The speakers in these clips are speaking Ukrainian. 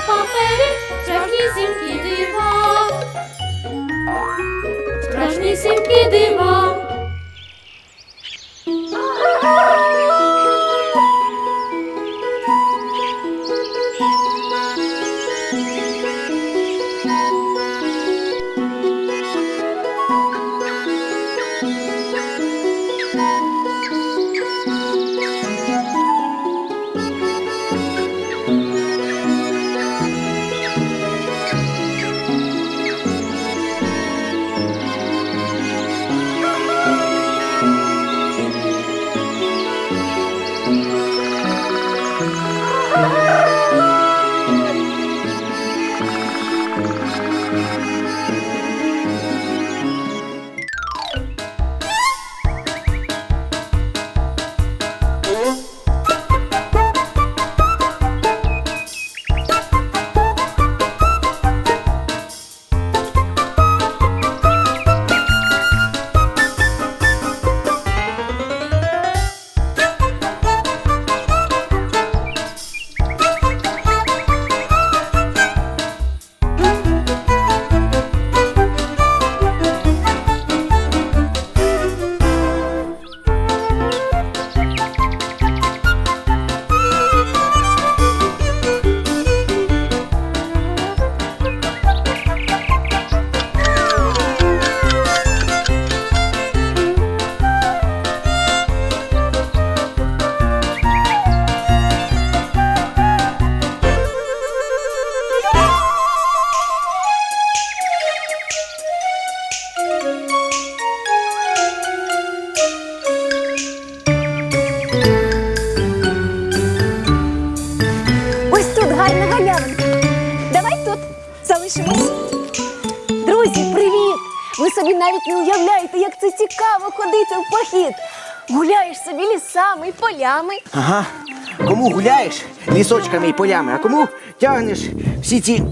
на папері сімки дива. Страшнісінькі дива. Друзі, привіт! Ви собі навіть не уявляєте, як це цікаво ходити в похід. Гуляєш собі лісами і полями. Ага. Кому гуляєш лісочками і полями, а кому тягнеш всі ці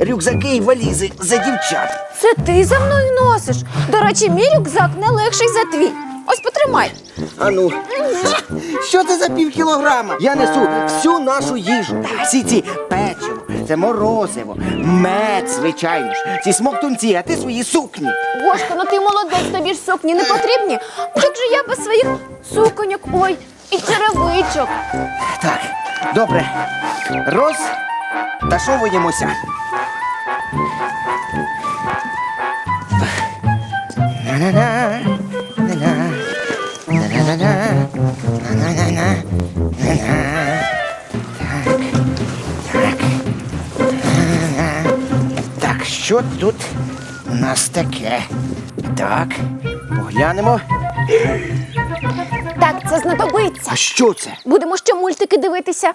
рюкзаки і валізи за дівчат. Це ти за мною носиш. До речі, мій рюкзак не легший за твій. Ось потримай. А ну, що це за пів кілограма? Я несу всю нашу їжу. Всі ці це морозиво, мед, звичайно ж, ці смоктунці, а ти свої сукні. Гошко, ну ти молодець, тобі ж сукні не потрібні. Як же я без своїх суконьок, ой, і черевичок. Так, добре. Розташовуємося. На-на-на, що тут у нас таке? Так, поглянемо. Так, це знадобиться. А що це? Будемо ще мультики дивитися.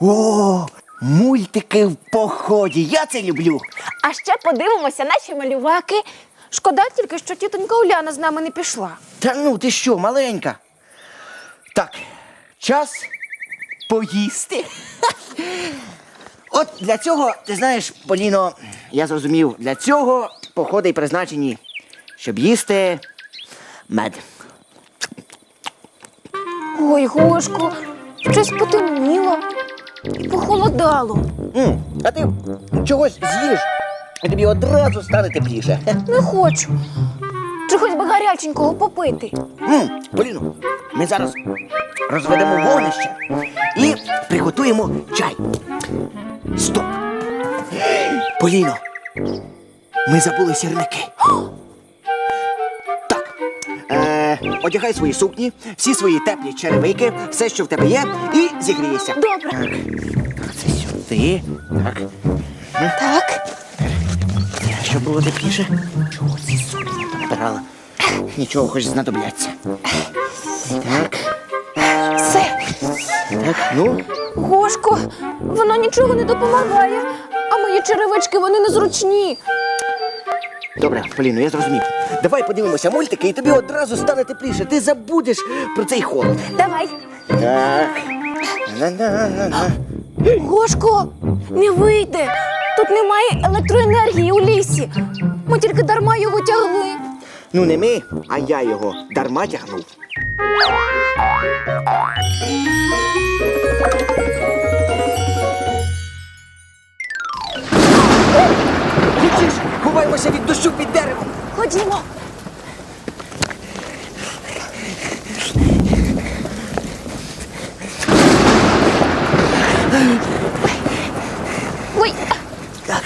О, мультики в поході. Я це люблю. А ще подивимося наші малюваки. Шкода тільки, що тітонька Уляна з нами не пішла. Та ну ти що, маленька? Так, час поїсти. От для цього, ти знаєш, Поліно, я зрозумів, для цього походи й призначені, щоб їсти мед. Ой, Гошко, щось потемніло і похолодало. М, а ти чогось з'їш, і тобі одразу стане тепліше. Не хочу. Чогось би гаряченького попити. М, Поліно, ми зараз розведемо вогнище і приготуємо чай. Стоп! Поліно, ми забули сірники. Так. Е, одягай свої сукні, всі свої теплі черевики, все, що в тебе є, і зігрієшся. Добре. Так, це сюди. Так. Так. Щоб було тепліше. Чого ці сукні понабирала? Нічого, хоч знадобляться. Так, Все. так, ну. Гошко, воно нічого не допомагає. А мої черевички, вони незручні. Добре, Поліно, я зрозумів. Давай подивимося мультики, і тобі одразу стане тепліше. Ти забудеш про цей холод. Давай. Так. На-на-на-на. Гошко, не вийде. Тут немає електроенергії у лісі. Ми тільки дарма його тягли. Ну не ми, а я його дарма тягнув. Хочеш, ховаємося від дощу під деревом. Ходімо. Ой, Так.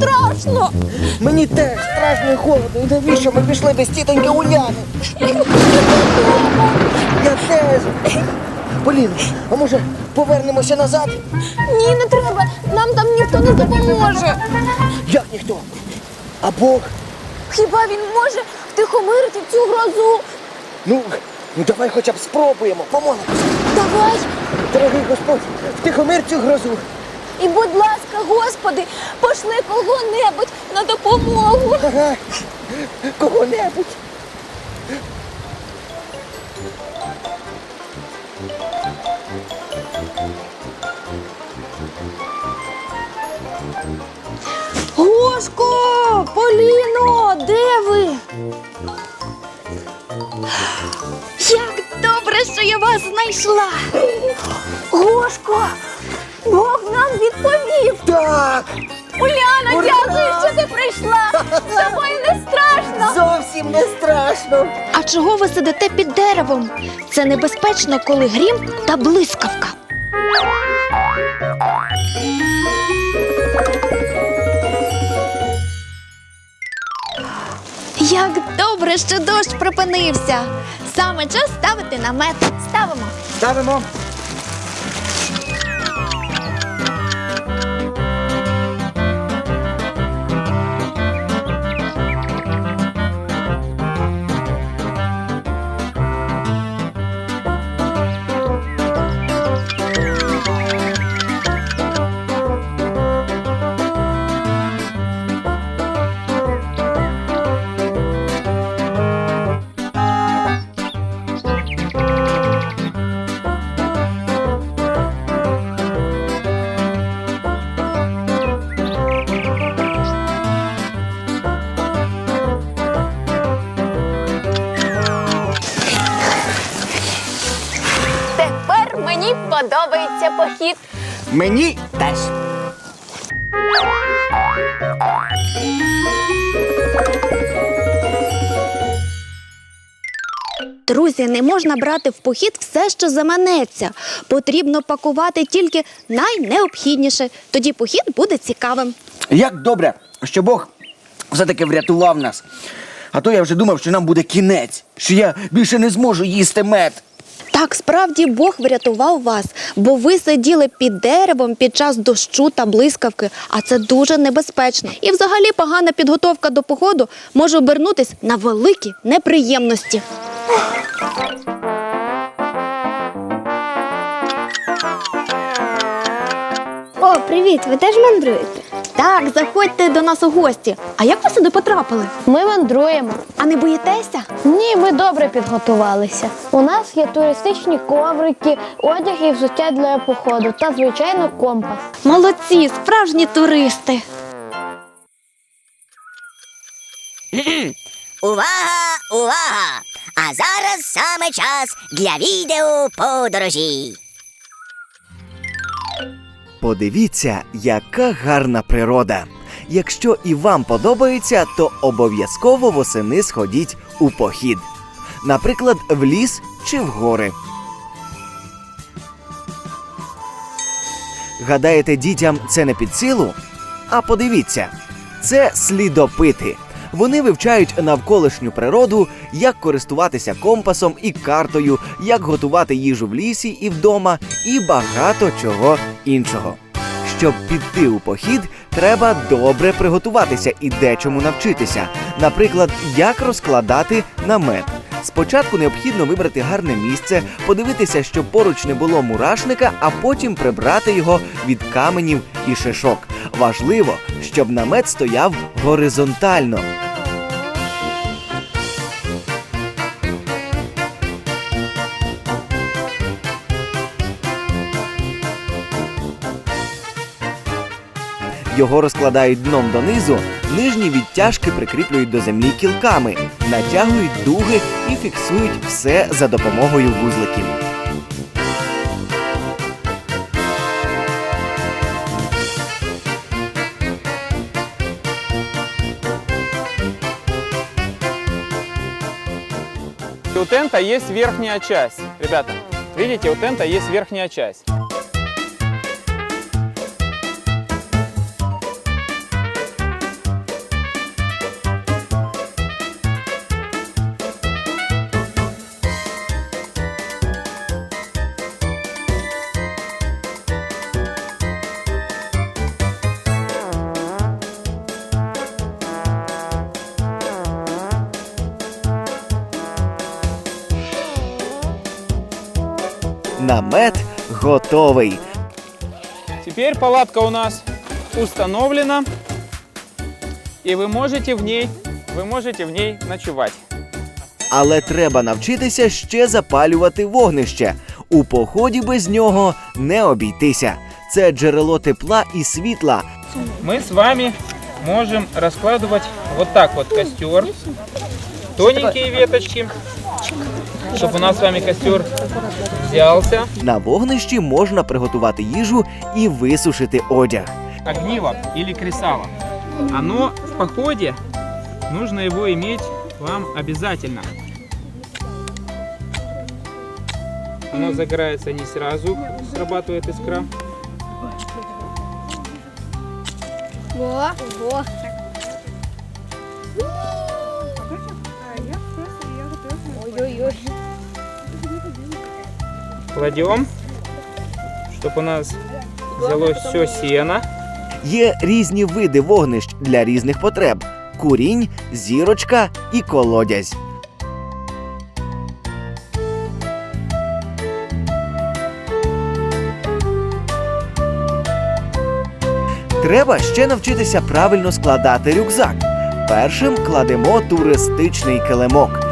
Страшно. Мені теж страшно і холодно. І навіщо ми пішли без тітоньки Уляни? Я теж. Поліно, а може повернемося назад? Ні, не треба. Нам там ніхто не допоможе. Як ніхто? А Бог? Хіба він може втихомирити цю грозу? Ну, ну давай хоча б спробуємо, помолимося. Давай. Дорогий Господь, втихомир цю грозу. І, будь ласка, Господи, пошли кого-небудь на допомогу. Кого-небудь. Гошко, Поліно, де ви? Як добре, що я вас знайшла. Гошко, нам відповів. Так, Уляна, Ура! дякую, що ти прийшла. З тобою не страшно. зовсім не страшно. А чого ви сидите під деревом? Це небезпечно, коли грім та блискавка. Як добре, що дощ припинився. Саме час ставити намет. Ставимо. Ставимо. Мені теж. Друзі, не можна брати в похід все, що заманеться. Потрібно пакувати тільки найнеобхідніше. Тоді похід буде цікавим. Як добре, що Бог все-таки врятував нас. А то я вже думав, що нам буде кінець, що я більше не зможу їсти мед. Так, справді Бог врятував вас, бо ви сиділи під деревом під час дощу та блискавки, а це дуже небезпечно. І взагалі погана підготовка до походу може обернутись на великі неприємності. О, привіт! Ви теж мандруєте? Так, заходьте до нас у гості. А як ви сюди потрапили? Ми мандруємо. А не боїтеся? Ні, ми добре підготувалися. У нас є туристичні коврики, одяг і взуття для походу та, звичайно, компас. Молодці, справжні туристи. Увага, увага! А зараз саме час для відео подорожі. Подивіться, яка гарна природа. Якщо і вам подобається, то обов'язково восени сходіть у похід. наприклад, в ліс чи в гори. Гадаєте, дітям це не під силу? А подивіться, це слідопити. Вони вивчають навколишню природу, як користуватися компасом і картою, як готувати їжу в лісі і вдома, і багато чого іншого. Щоб піти у похід, треба добре приготуватися і дечому навчитися. Наприклад, як розкладати намет. Спочатку необхідно вибрати гарне місце, подивитися, щоб поруч не було мурашника, а потім прибрати його від каменів і шишок. Важливо, щоб намет стояв горизонтально. Його розкладають дном донизу, нижні відтяжки прикріплюють до землі кілками, натягують дуги і фіксують все за допомогою вузликів. У тента есть верхняя часть. Ребята, видите, у тента есть верхняя часть. Намет готовий. Теперь палатка у нас установлена, и вы можете в ней, вы можете в ней ночевать. Але треба навчитися ще запалювати вогнище. У поході без нього не обійтися. Це джерело тепла і світла. Мы с вами можем раскладывать вот так вот костер, тоненькие веточки, чтобы у нас с вами костер взялся. На вогнищі можна приготувати їжу і висушити одяг. огниво или кресало. Оно в походе, нужно его иметь вам обязательно. Оно загорается не сразу, срабатывает искра. Во, во. Кладем, чтобы у нас взялось все сено. Є різні види вогнищ для різних потреб: курінь, зірочка і колодязь. Треба ще навчитися правильно складати рюкзак. Першим кладемо туристичний килимок.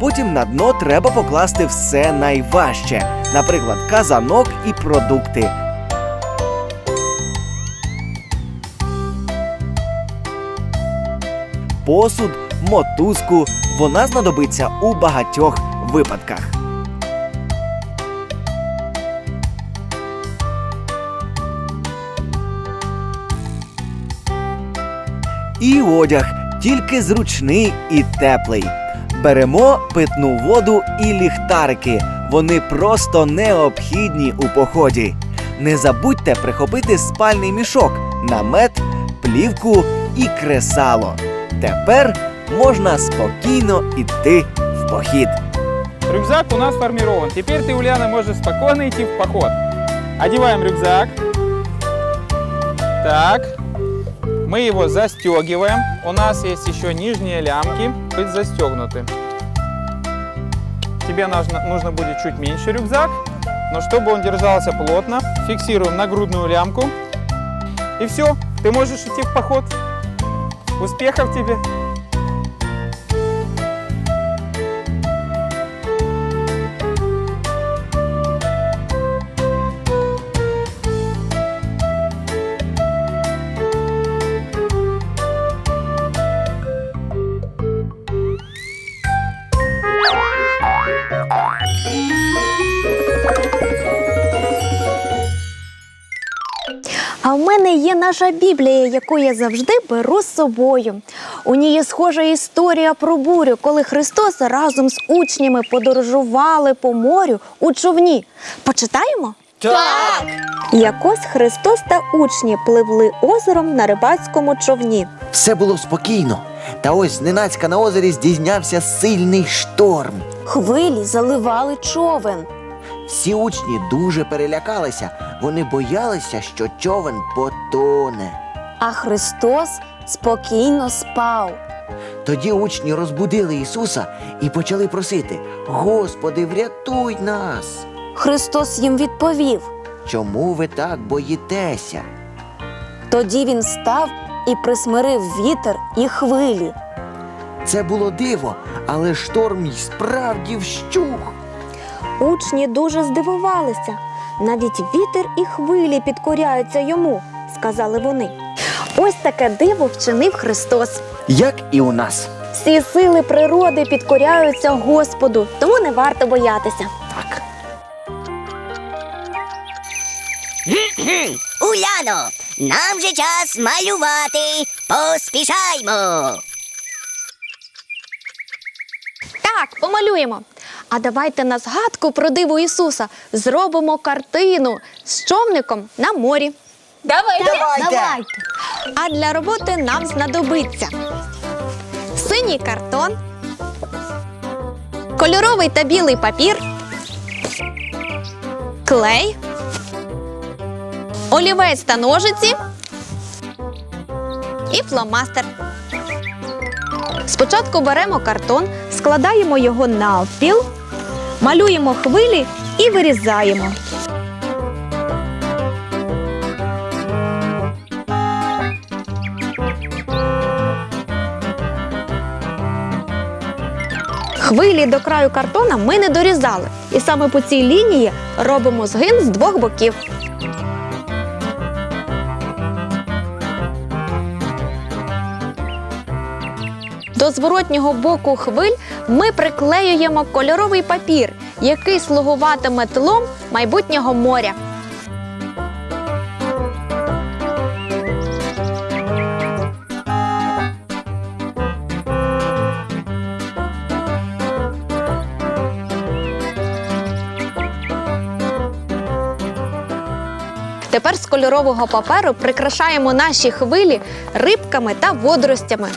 Потім на дно треба покласти все найважче, наприклад, казанок і продукти. Посуд, мотузку вона знадобиться у багатьох випадках. І одяг тільки зручний і теплий. Беремо питну воду і ліхтарики. Вони просто необхідні у поході. Не забудьте прихопити спальний мішок, намет, плівку і кресало. Тепер можна спокійно йти в похід. Рюкзак у нас формирован. Теперь ты, Ульяна, можешь спокойно идти в поход. Одеваем рюкзак. Так. Мы его застегиваем. У нас есть еще нижние лямки. Быть застегнуты. Тебе нужно, нужно будет чуть меньше рюкзак, но чтобы он держался плотно, фиксируем нагрудную лямку. И все, ты можешь идти в поход. Успехов тебе! А в мене є наша Біблія, яку я завжди беру з собою. У ній є схожа історія про бурю, коли Христос разом з учнями подорожували по морю у човні. Почитаємо? Так! Якось Христос та учні пливли озером на рибацькому човні. Все було спокійно. Та ось зненацька на озері здійнявся сильний шторм. Хвилі заливали човен. Всі учні дуже перелякалися. Вони боялися, що човен потоне. А Христос спокійно спав. Тоді учні розбудили Ісуса і почали просити: Господи, врятуй нас! Христос їм відповів. Чому ви так боїтеся? Тоді він став і присмирив вітер і хвилі. Це було диво, але шторм й справді вщух. Учні дуже здивувалися. Навіть вітер і хвилі підкоряються йому, сказали вони. Ось таке диво вчинив Христос. Як і у нас. Всі сили природи підкоряються Господу, тому не варто боятися. Так. Уляно, нам же час малювати. Поспішаймо. Так, помалюємо. А давайте на згадку про диво Ісуса зробимо картину з човником на морі. Давайте. Давайте. А для роботи нам знадобиться синій картон, кольоровий та білий папір, клей, олівець та ножиці і фломастер. Спочатку беремо картон, складаємо його навпіл, малюємо хвилі і вирізаємо. Хвилі до краю картона ми не дорізали, і саме по цій лінії робимо згин з двох боків. До зворотнього боку хвиль ми приклеюємо кольоровий папір, який слугуватиме тлом майбутнього моря. Тепер з кольорового паперу прикрашаємо наші хвилі рибками та водоростями.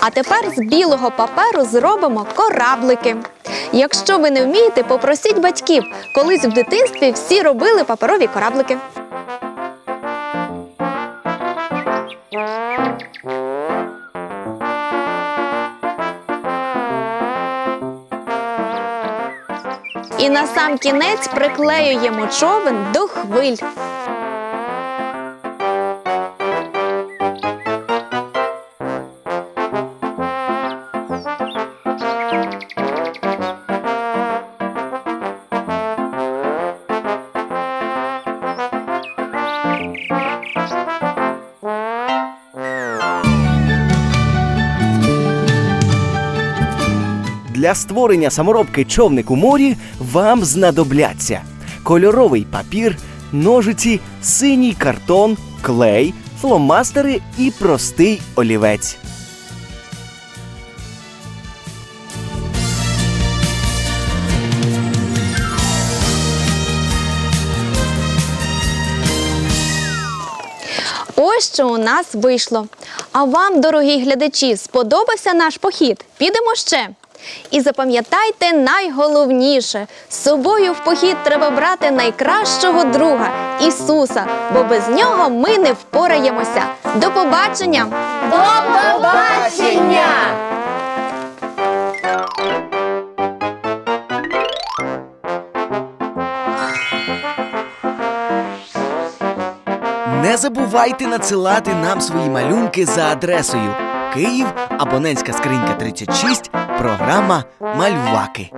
А тепер з білого паперу зробимо кораблики. Якщо ви не вмієте, попросіть батьків. Колись в дитинстві всі робили паперові кораблики. І на сам кінець приклеюємо човен до хвиль. Для створення саморобки човник у морі вам знадобляться кольоровий папір, ножиці, синій картон, клей, фломастери і простий олівець. Ось що у нас вийшло. А вам, дорогі глядачі, сподобався наш похід? Підемо ще. І запам'ятайте найголовніше: з собою в похід треба брати найкращого друга Ісуса, бо без нього ми не впораємося. До побачення! До побачення! Не забувайте надсилати нам свої малюнки за адресою Київ, абонентська скринька 36, програма Малюваки.